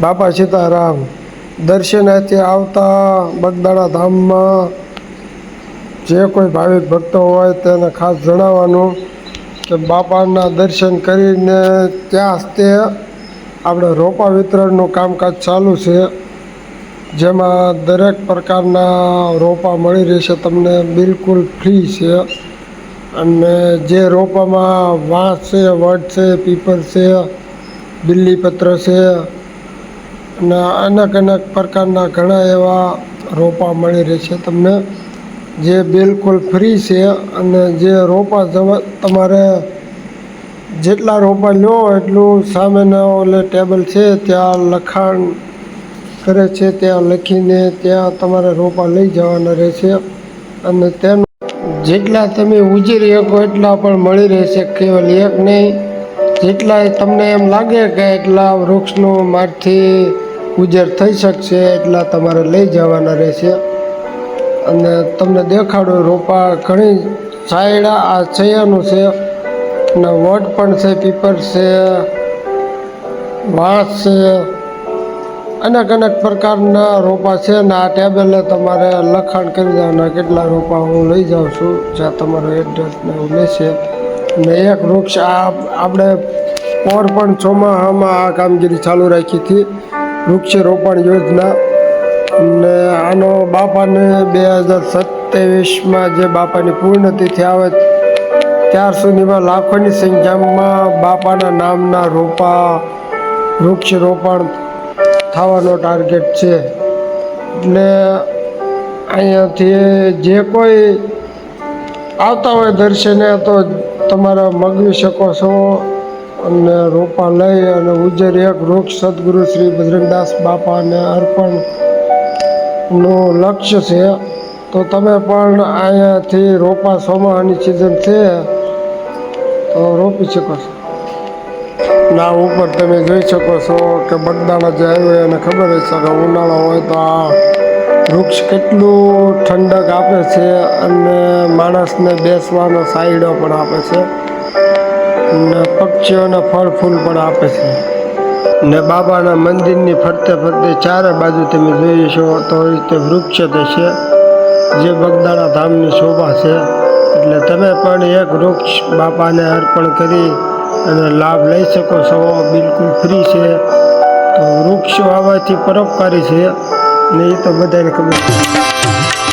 બાપા સીતારામ દર્શનાર્થે આવતા બગદાણા ધામમાં જે કોઈ ભાવિક ભક્તો હોય તેને ખાસ જણાવવાનું કે બાપાના દર્શન કરીને ત્યાં તે આપણે રોપા વિતરણનું કામકાજ ચાલુ છે. જેમાં દરેક પ્રકારના રોપા મળી રહેશે, તમને બિલકુલ ફ્રી છે. અને જે રોપામાં વાંસ છે વડ છે, પીપર છે, બિલ્લીપત્ર છે અને અનેક અનેક પ્રકારના ઘણા એવા રોપા મળી રહેશે તમને જે બિલકુલ ફ્રી છે અને જે રોપા તમારે જેટલા રોપા લો એટલું સામેના ઓલે ટેબલ છે, ત્યાં લખાણ કરે છે, ત્યાં લખીને ત્યાં તમારે રોપા લઈ જવાના રહેશે અને તેનું જેટલા તમે ઉજીરી શકો એટલા પણ મળી રહેશે કેવલ એક નહીં. જેટલા તમને એમ લાગે કે એટલા વૃક્ષનું મારથી ઉજેર થઈ શકશે એટલા તમારે લઈ જવાના રહેશે. અને તમને દેખાડો, રોપા ઘણી સાયડા, આ છૈયાનું છે અને વડ પણ છે, પીપર છે, વાંસ છે, અનેક અનેક પ્રકારના રોપા છે, ને આ ટેબલે તમારે લખાણ કરી દેવાના કેટલા રોપા હું લઈ જાઉં છું, જ્યાં તમારો એડ્રેસ ને એવું લેશે. ને એક વૃક્ષ આ આપણે પોર પણ ચોમાહામાં આ કામગીરી ચાલુ રાખી હતી. વૃક્ષ રોપણ યોજના ને આનો બાપાને બે હજાર સત્યાવીસમાં જે બાપાની પૂર્ણતિથિ આવે ત્યાર સુધીમાં લાખોની સંખ્યામાં બાપાના નામના રોપા વૃક્ષરોપણ થવાનો ટાર્ગેટ છે. એટલે અહીંયાથી જે કોઈ આવતા હોય દર્શને તો તમારા મગવી શકો છો. અને રોપા લઈ અને ઉજ્જર એક વૃક્ષ સદગુરુ શ્રી બજરંગદાસ બાપાને અર્પણનું લક્ષ્ય છે. તો તમે પણ અહીંયાથી રોપા સોમાહાની સિઝન છે. તો રોપી શકો છો. ના, ઉપર તમે જોઈ શકો છો કે બગદાણા જે આવ્યો એને ખબર હશે કે ઉનાળો હોય તો આ વૃક્ષ કેટલું ઠંડક આપે છે અને માણસને બેસવાનો સાઈડો પણ આપે છે. ને પક્ષીઓના ફળ ફૂલ પણ આપે છે. ને બાબાના મંદિરની ફરતે ફરતે ચારે બાજુ તમે જોઈ છો તો રીતે વૃક્ષ તે છે, જે બગદાણા ધામની શોભા છે. એટલે તમે પણ એક વૃક્ષ બાપાને અર્પણ કરી અને લાભ લઈ શકો છો, બિલકુલ ફ્રી છે. તો વૃક્ષ વાવવાથી પરોપકારી છે ને એ તો બધાને ખબર